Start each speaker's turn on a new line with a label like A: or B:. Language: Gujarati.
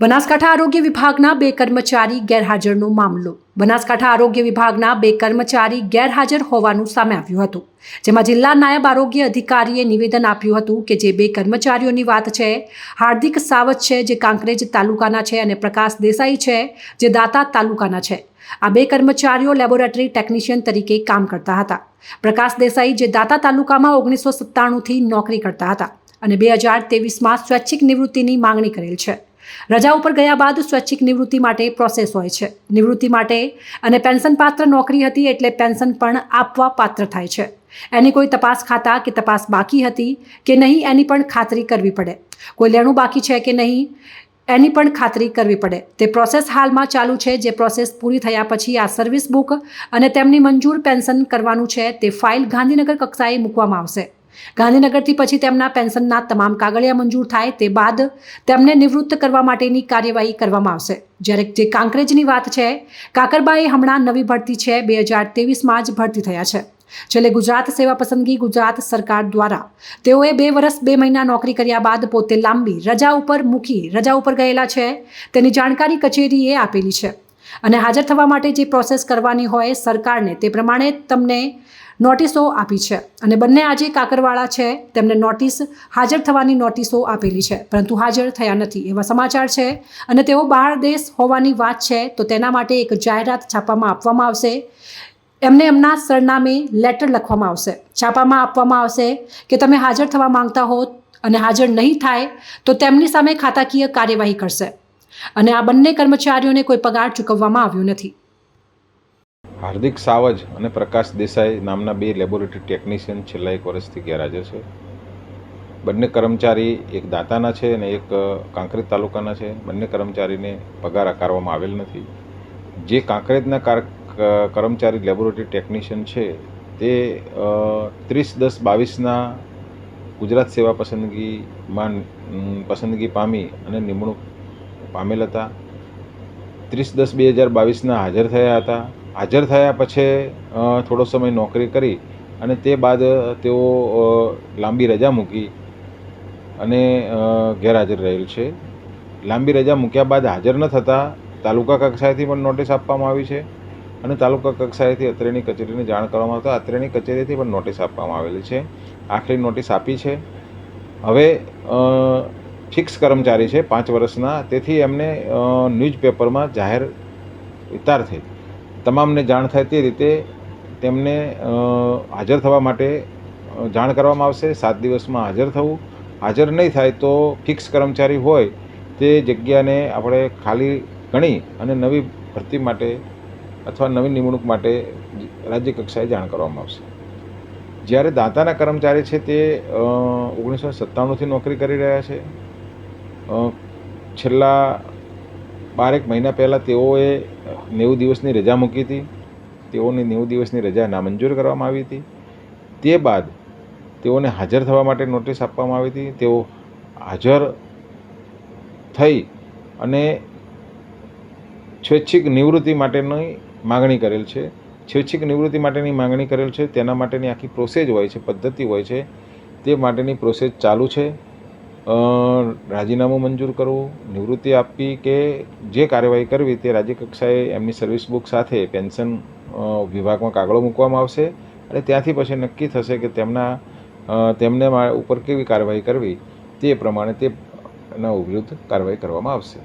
A: બનાસકાંઠા આરોગ્ય વિભાગના બે કર્મચારી ગેરહાજરનો મામલો. બનાસકાંઠા આરોગ્ય વિભાગના બે કર્મચારી ગેરહાજર હોવાનું સામે આવ્યું હતું. જેમાં જિલ્લા નાયબ આરોગ્ય અધિકારીએ નિવેદન આપ્યું હતું કે જે બે કર્મચારીઓની વાત છે, હાર્દિક સાવત છે, જે કાંકરેજ તાલુકાના છે અને પ્રકાશ દેસાઈ છે, જે દાતા તાલુકાના છે. આ બે કર્મચારીઓ લેબોરેટરી ટેકનિશિયન તરીકે કામ કરતા હતા. પ્રકાશ દેસાઈ જે દાતા તાલુકામાં ઓગણીસો સત્તાણુંથી નોકરી કરતા હતા અને બે હજાર તેવીસમાં સ્વૈચ્છિક નિવૃત્તિની માંગણી કરેલ છે. રજા ઉપર ગયા બાદ સ્વૈચ્છિક નિવૃત્તિ માટે પ્રોસેસ હોય છે. નિવૃત્તિ માટે અને પેન્શન પાત્ર નોકરી હતી એટલે પેન્શન પણ આપવા પાત્ર થાય છે. એની કોઈ તપાસ ખાતા કે તપાસ બાકી હતી કે નહીં, એની પણ ખાતરી કરવી પડે. કોઈ લેણું બાકી છે કે નહીં, એની પણ ખાતરી કરવી પડે. તે પ્રોસેસ હાલમાં ચાલુ છે. જે પ્રોસેસ પૂરી થયા પછી આ સર્વિસ બુક અને તેમની મંજૂર પેન્શન કરવાનું છે તે ફાઇલ ગાંધીનગર કક્ષાએ મૂકવામાં આવશે. ગાંધીનગરથી પછી તેમના પેન્શનના તમામ કાગળિયા મંજૂર થાય તે બાદ તેમને નિવૃત્ત કરવા માટેની કાર્યવાહી કરવામાં આવશે. જ્યારે જે કાંકરેજની વાત છે, કાકરબાએ હમણાં નવી ભરતી છે, બે હજાર તેવીસમાં જ ભરતી થયા છે. છેલ્લે ગુજરાત સેવા પસંદગી ગુજરાત સરકાર દ્વારા તેઓએ બે વર્ષ, બે મહિના નોકરી કર્યા બાદ પોતે લાંબી રજા ઉપર મૂકી રજા ઉપર ગયેલા છે. તેની જાણકારી કચેરીએ આપેલી છે. અને હાજર થવા માટે જે પ્રોસેસ કરવાની હોય સરકારને, તે પ્રમાણે તમને નોટિસો આપી છે. અને બંને આજે કાકરવાળા છે, તેમને નોટિસ હાજર થવાની નોટિસો આપેલી છે. પરંતુ હાજર થયા નથી, એવા સમાચાર છે. અને તેઓ બહાર દેશ હોવાની વાત છે, તો તેના માટે એક જાહેરાત છાપામાં આપવામાં આવશે. એમને એમના સરનામે લેટર લખવામાં આવશે. છાપામાં આપવામાં આવશે કે તમે હાજર થવા માંગતા હો અને હાજર નહીં થાય, તો તેમની સામે ખાતાકીય કાર્યવાહી કરશે. અને આ બંને કર્મચારીઓને કોઈ પગાર ચૂકવવામાં આવ્યો નથી.
B: હાર્દિક સાવજ અને પ્રકાશ દેસાઈ નામના બે લેબોરેટરી ટેકનિશિયન છેલ્લા એક વર્ષથી ગેરહાજર છે. બંને કર્મચારી એક દાતાના છે અને એક કાંકરેજ તાલુકાના છે. બંને કર્મચારીને પગાર આકારવામાં આવેલ નથી. જે કાંકરેજના કાર કર્મચારી લેબોરેટરી ટેકનિશિયન છે, તે ત્રીસ દસ બાવીસના ગુજરાત સેવા પસંદગીમાં પસંદગી પામી અને નિમણૂક પામેલ હતા. ત્રીસ દસ બે હજાર બાવીસના હાજર થયા હતા. હાજર થયા પછી થોડો સમય નોકરી કરી અને તે બાદ તેઓ લાંબી રજા મૂકી અને ગેરહાજર રહેલ છે. લાંબી રજા મૂક્યા બાદ હાજર ન થતાં તાલુકા કક્ષાએથી પણ નોટિસ આપવામાં આવી છે અને તાલુકા કક્ષાએથી અત્રેની કચેરીને જાણ કરવામાં આવતા અત્રેની કચેરીથી પણ નોટિસ આપવામાં આવેલી છે. આખરી નોટિસ આપી છે. હવે ફિક્સ કર્મચારી છે, પાંચ વર્ષના. તેથી એમને ન્યૂઝપેપરમાં જાહેર વિતારથી તમામને જાણ થાય તે રીતે તેમને હાજર થવા માટે જાણ કરવામાં આવશે. સાત દિવસમાં હાજર થવું. હાજર નહીં થાય તો ફિક્સ કર્મચારી હોય તે જગ્યાને આપણે ખાલી ગણી અને નવી ભરતી માટે અથવા નવી નિમણૂક માટે રાજ્ય કક્ષાએ જાણ કરવામાં આવશે. જ્યારે દાતાના કર્મચારી છે તે ઓગણીસો સત્તાણુંથી નોકરી કરી રહ્યા છે. છેલ્લા બારેક મહિના પહેલાં તેઓએ નેવું દિવસની રજા મૂકી હતી. તેઓની નેવું દિવસની રજા નામંજૂર કરવામાં આવી હતી. તે બાદ તેઓને હાજર થવા માટે નોટિસ આપવામાં આવી હતી. તેઓ હાજર થઈ અને સ્વૈચ્છિક નિવૃત્તિ માટેની માગણી કરેલ છે. સ્વૈચ્છિક નિવૃત્તિ માટેની માગણી કરેલ છે. તેના માટેની આખી પ્રોસેસ હોય છે, પદ્ધતિ હોય છે. તે માટેની પ્રોસેસ ચાલુ છે. રાજીનામું મંજૂર કરવું, નિવૃત્તિ આપવી કે જે કાર્યવાહી કરવી તે રાજ્ય કક્ષાએ એમની સર્વિસ બુક સાથે પેન્શન વિભાગમાં કાગળો મૂકવામાં આવશે અને ત્યાંથી પછી નક્કી થશે કે તેમના તેમને ઉપર કેવી કાર્યવાહી કરવી તે પ્રમાણે તે વિરુદ્ધ કાર્યવાહી કરવામાં આવશે.